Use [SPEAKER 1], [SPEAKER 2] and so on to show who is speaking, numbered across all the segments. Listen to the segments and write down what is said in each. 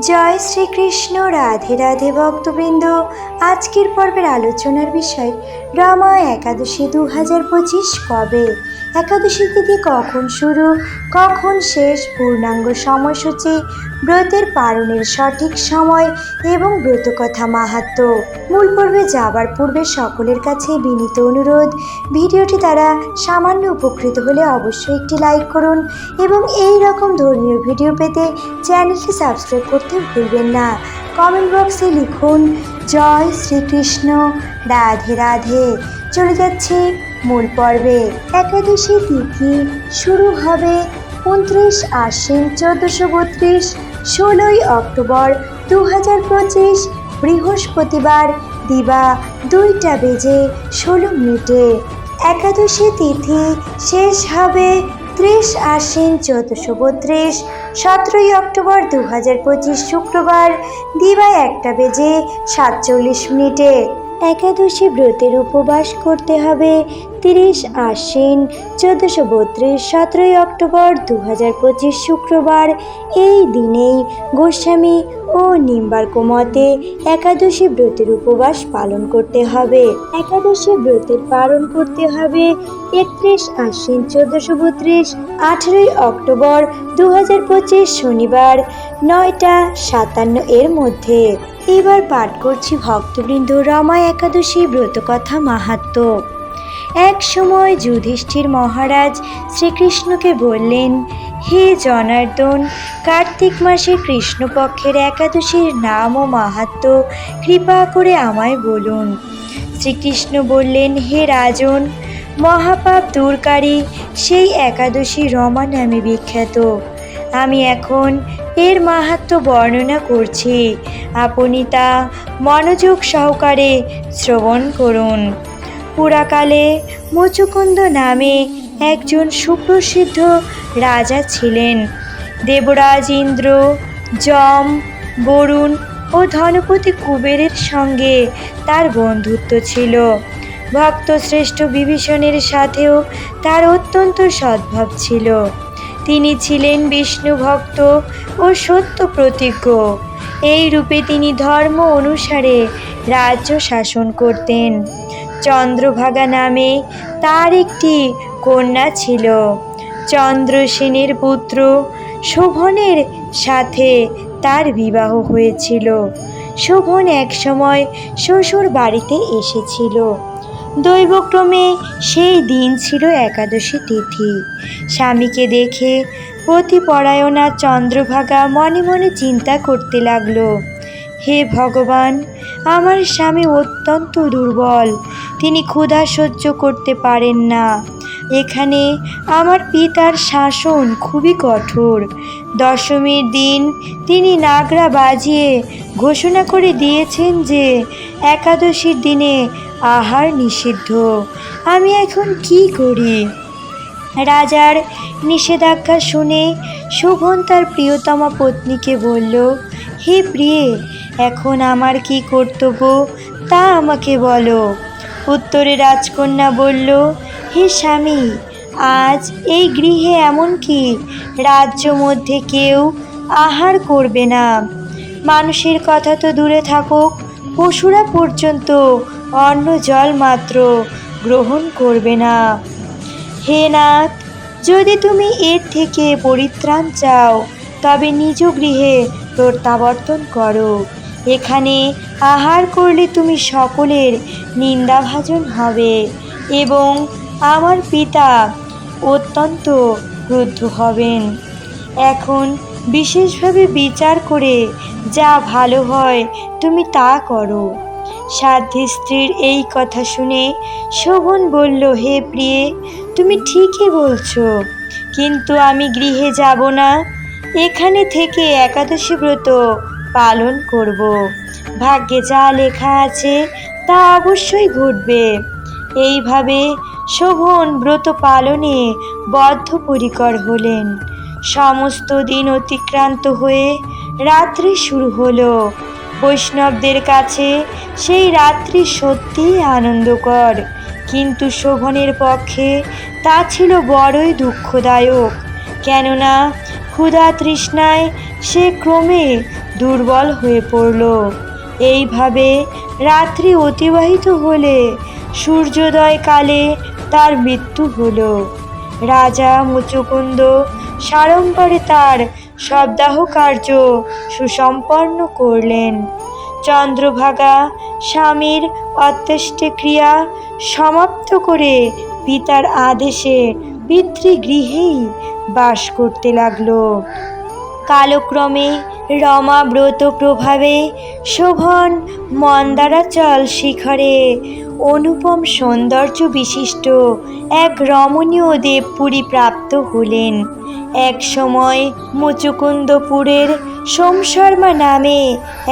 [SPEAKER 1] জয় শ্রীকৃষ্ণ, রাধে রাধে ভক্তবৃন্দ। আজকের পর্বের আলোচনার বিষয় রামায় একাদশী দু হাজার পঁচিশ কবে? একাদশী তিথি কখন শুরু? কখন শেষ? পূর্ণাঙ্গ সময়সূচি? ব্রতের পালনের সঠিক সময় এবং ব্রতকথা মাহাত্ম? মূল পর্বে যাবার পূর্বে সকলের কাছে বিনীত অনুরোধ, ভিডিওটি দ্বারা সামান্য উপকৃত হলে অবশ্যই একটি লাইক করুন এবং এই রকম ধর্মীয় ভিডিও পেতে চ্যানেলটি সাবস্ক্রাইব করতে ভুলবেন না। কমেন্ট বক্সে লিখুন, জয় শ্রীকৃষ্ণ, রাধে রাধে। চলে যাচ্ছে মূল পর্বে একাদশী তিথি শুরু হবে উনত্রিশ আশ্বিন চোদ্দশো বত্রিশ, ষোলোই অক্টোবর দু হাজার পঁচিশ, বৃহস্পতিবার দিবা দুইটা বেজে ষোলো মিনিটে। একাদশী তিথি শেষ হবে ত্রিশ আশ্বিন চোদ্দোশো বত্রিশ, সতেরোই অক্টোবর দু হাজার পঁচিশ শুক্রবার দিবা একটা বেজে সাতচল্লিশ মিনিটে। একাদশী ব্রতের উপবাস করতে হবে তিরিশ আশ্বিন চোদ্দোশো বত্রিশ সতেরোই অক্টোবর দু হাজার পঁচিশ শুক্রবার। এই দিনেই গোস্বামী ও নিম্বার্ক মতে একাদশী ব্রতের উপবাস পালন করতে হবে। একাদশী ব্রতের পালন করতে হবে একত্রিশ আশ্বিন চোদ্দোশো বত্রিশ, আঠেরোই অক্টোবর দু হাজার পঁচিশ শনিবার, নয়টা সাতান্ন এর মধ্যে। এবার পাঠ করছি ভক্তবৃন্দ রমা একাদশী ব্রতকথা মাহাত্ম। এক সময় যুধিষ্ঠির মহারাজ শ্রীকৃষ্ণকে বললেন হে জনার্দন, কার্তিক মাসে কৃষ্ণপক্ষের একাদশীর নাম ও মাহাত্ম কৃপা করে আমায় বলুন। শ্রীকৃষ্ণ বললেন, হে রাজন, মহাপাপ দূরকারী, সেই একাদশী রমা নামে বিখ্যাত। আমি এখন এর মাহাত্ম বর্ণনা করছি। আপনি তা মনোযোগ সহকারে শ্রবণ করুন। পুরাকালে মুচুকুন্দ নামে একজন সুপ্রসিদ্ধ রাজা ছিলেন। দেবরাজ ইন্দ্র, যম, বরুণ ও ধনপতি কুবেরের সঙ্গে তার বন্ধুত্ব ছিল। ভক্তশ্রেষ্ঠ বিভীষণের সাথেও তার অত্যন্ত সদ্ভাব ছিল। তিনি ছিলেন বিষ্ণু ভক্ত ও সত্য প্রতিজ্ঞ। এই রূপে তিনি ধর্ম অনুসারে রাজ্য শাসন করতেন। চন্দ্রভাগা নামে তার একটি কন্যা ছিল। চন্দ্রসেনের পুত্র শোভনের সাথে তার বিবাহ হয়েছিল। শোভন একসময় শ্বশুর বাড়িতে এসেছিল। দৈবক্রমে সেই দিন ছিল একাদশী তিথি। স্বামীকে দেখে পতিপরায়ণা চন্দ্রভাগা মনে মনে চিন্তা করতে লাগল, হে ভগবান, আমার স্বামী অত্যন্ত দুর্বল। তিনি ক্ষুধা সহ্য করতে পারেন না। এখানে আমার পিতার শাসন খুবই কঠোর। দশমীর দিন তিনি নাগরা বাজিয়ে ঘোষণা করে দিয়েছেন যে একাদশীর দিনে আহার নিষিদ্ধ। আমি এখন কি করি? রাজার নিষেধাজ্ঞা শুনে শোভন তার প্রিয়তমা পত্নীকে বলল, হে প্রিয়ে, এখন আমার কি কর্তব্য তা আমাকে বলো। উত্তরে রাজকন্যা বলল হে স্বামী, আজ এই গৃহে এমনকি রাজ্য মধ্যে কেউ আহার করবে না। মানুষের কথা তো দূরে থাকুক, পশুরা পর্যন্ত অন্ন জল মাত্র গ্রহণ করবে না। হে নাথ, যদি তুমি এর থেকে পরিত্রাণ চাও, তবে নিজ গৃহে প্রত্যাবর্তন করো। এখানে আহার করলে তুমি সকলের নিন্দাভাজন হবে এবং আমার পিতা অত্যন্ত ক্রুদ্ধ হবেন। এখন বিশেষভাবে বিচার করে যা ভালো হয় তুমি তা করো। সাধ্যী স্ত্রীর এই কথা শুনে শোভন বলল, হে প্রিয়ে, তুমি ঠিকই বলছো, কিন্তু আমি গৃহে যাব না। এখানে থেকে একাদশী ব্রত পালন করব। ভাগ্যে যা লেখা আছে তা অবশ্যই ঘটবে। এইভাবে শোভন ব্রত পালনে বদ্ধপরিকর হলেন। সমস্ত দিন অতিক্রান্ত হয়ে রাত্রি শুরু হলো। বৈষ্ণবদের কাছে সেই রাত্রি সত্যিই আনন্দকর। কিন্তু শোভনের পক্ষে তা ছিল বড়ই দুঃখদায়ক। কেননা ক্ষুধা তৃষ্ণায় সে ক্রমে দুর্বল হয়ে পড়ল। এইভাবে রাত্রি অতিবাহিত হলে সূর্যোদয় কালে তার মৃত্যু হলো। রাজা মুচুকুন্দ সাড়ম্বরে তার সপ্তাহ কার্য সুসম্পন্ন করলেন। চন্দ্রভাগা স্বামীর অত্যেষ্টক্রিয়া সমাপ্ত করে পিতার আদেশে পিতৃগৃহেই বাস করতে লাগল। কালক্রমে রমা ব্রত প্রভাবে শোভন মন্দারাচল শিখরে অনুপম সৌন্দর্য বিশিষ্ট এক রমণীয় দেবপুরী প্রাপ্ত হলেন। এক সময় মুচুকুন্দপুরের সোমশর্মা নামে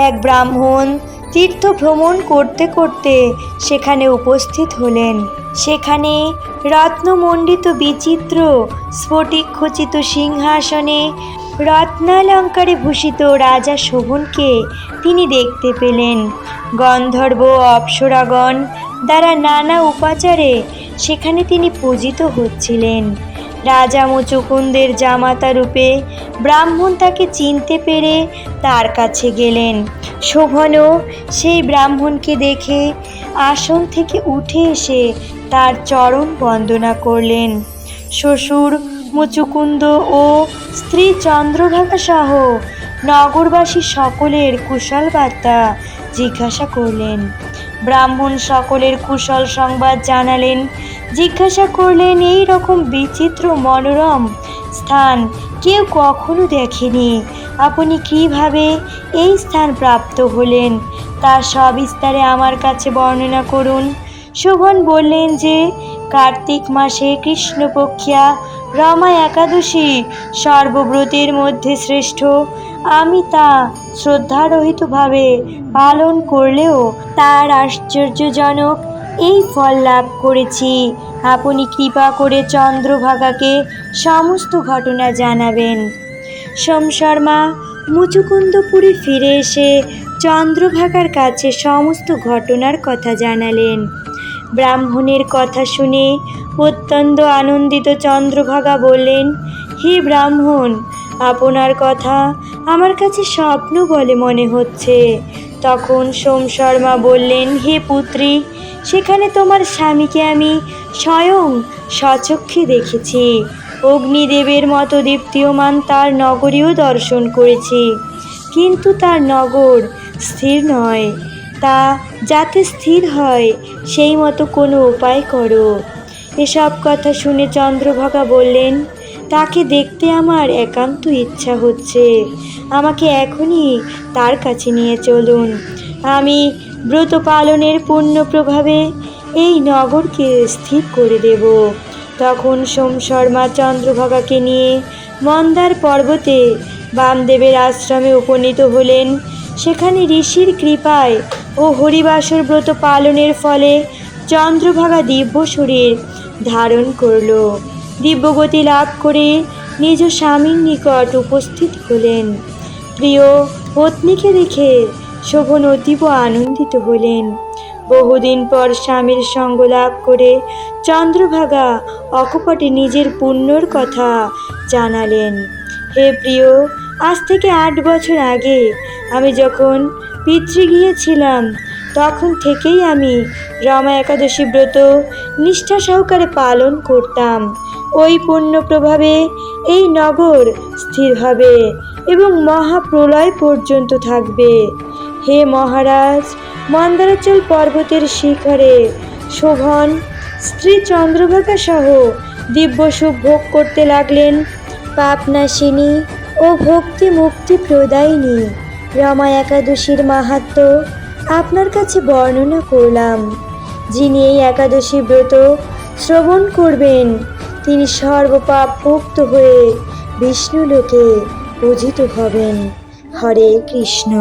[SPEAKER 1] এক ব্রাহ্মণ তীর্থ ভ্রমণ করতে করতে সেখানে উপস্থিত হলেন। সেখানে রত্নমণ্ডিত বিচিত্র স্ফটিক খচিত সিংহাসনে রত্নালঙ্কারে ভূষিত রাজা শোভনকে তিনি দেখতে পেলেন। গন্ধর্ব অপ্সরাগণ দ্বারা নানা উপাচারে সেখানে তিনি পূজিত হচ্ছিলেন। রাজা মুচুকুন্দের জামাতা রূপে ব্রাহ্মণ তাকে চিনতে পেরে তার কাছে গেলেন। শোভনও সেই ব্রাহ্মণকে দেখে আসন থেকে উঠে এসে তার চরণ বন্দনা করলেন। শ্বশুর মুচুকুন্দ ও স্ত্রী চন্দ্রভাগা সহ নগরবাসী সকলের কুশল বার্তা জিজ্ঞাসা করলেন। ব্রাহ্মণ সকলের কুশল সংবাদ জানালেন। জিজ্ঞাসা করলেন, এই রকম বিচিত্র মনোরম স্থান কেউ কখনো দেখেনি। আপনি কীভাবে এই স্থান প্রাপ্ত হলেন? তার সবিস্তারে আমার কাছে বর্ণনা করুন। শোভন বললেন যে, কার্তিক মাসে কৃষ্ণপক্ষিয়া রমা একাদশী সর্বব্রতের মধ্যে শ্রেষ্ঠ। আমি তা শ্রদ্ধারহিতভাবে পালন করলেও তার আশ্চর্যজনক এই ফল লাভ করেছি। আপনি কৃপা করে চন্দ্রভাগাকে সমস্ত ঘটনা জানাবেন। সোম শর্মা, মুচুকুন্দপুরে ফিরে এসে চন্দ্রভাগার কাছে সমস্ত ঘটনার কথা জানালেন। ব্রাহ্মণের কথা শুনে অত্যন্ত আনন্দিত চন্দ্রভাগা বললেন, হে ব্রাহ্মণ, আপনার কথা আমার কাছে স্বপ্ন বলে মনে হচ্ছে। তখন সোম শর্মা বললেন, হে পুত্রী, সেখানে তোমার স্বামীকে আমি স্বয়ং স্বচক্ষে দেখেছি। অগ্নিদেবের মতো দীপ্তিয়মান তার নগরীও দর্শন করেছি। কিন্তু তার নগর স্থির নয়। তা যাতে স্থির হয়, সেই মতো কোনো উপায় করো। এসব কথা শুনে চন্দ্রভাগা বললেন তাকে দেখতে আমার একান্ত ইচ্ছা হচ্ছে। আমাকে এখনই তার কাছে নিয়ে চলুন। আমি ব্রত পালনের পূর্ণ প্রভাবে এই নগরকে স্থির করে দেব। তখন সোম শর্মা চন্দ্রভাগাকে নিয়ে মন্দার পর্বতে বামদেবের আশ্রমে উপনীত হলেন। সেখানে ঋষির কৃপায় ও হরিবাসর ব্রত পালনের ফলে চন্দ্রভাগা দিব্য শরীর ধারণ করল। দিব্যগতি লাভ করে নিজ স্বামীর নিকট উপস্থিত হলেন। প্রিয় পত্নীকে দেখে শোভন অতীব আনন্দিত হলেন। বহুদিন পর স্বামীর সঙ্গ লাভ করে চন্দ্রভাগা অকপটে নিজের পুণ্যর কথা জানালেন। হে প্রিয়, আজ থেকে আট বছর আগে আমি যখন পিতৃগৃহে ছিলাম তখন থেকেই আমি রমা একাদশী ব্রত নিষ্ঠা সহকারে পালন করতাম। ওই পুণ্য প্রভাবে এই নগর স্থির হবে এবং মহাপ্রলয় পর্যন্ত থাকবে। হে মহারাজ, মন্দারাচল পর্বতের শিখরে শোভন স্ত্রী চন্দ্রভাগা সহ দিব্য সুখ ভোগ করতে লাগলেন পাপনাশিনী ও ভক্তি মুক্তি প্রদায়িনী। রমা একাদশীর মাহাত্ম আপনার কাছে বর্ণনা করলাম। যিনি এই একাদশী ব্রত শ্রবণ করবেন তিনি সর্বপাপ মুক্ত হয়ে বিষ্ণুলোকে পূজিত হবেন। হরে কৃষ্ণ।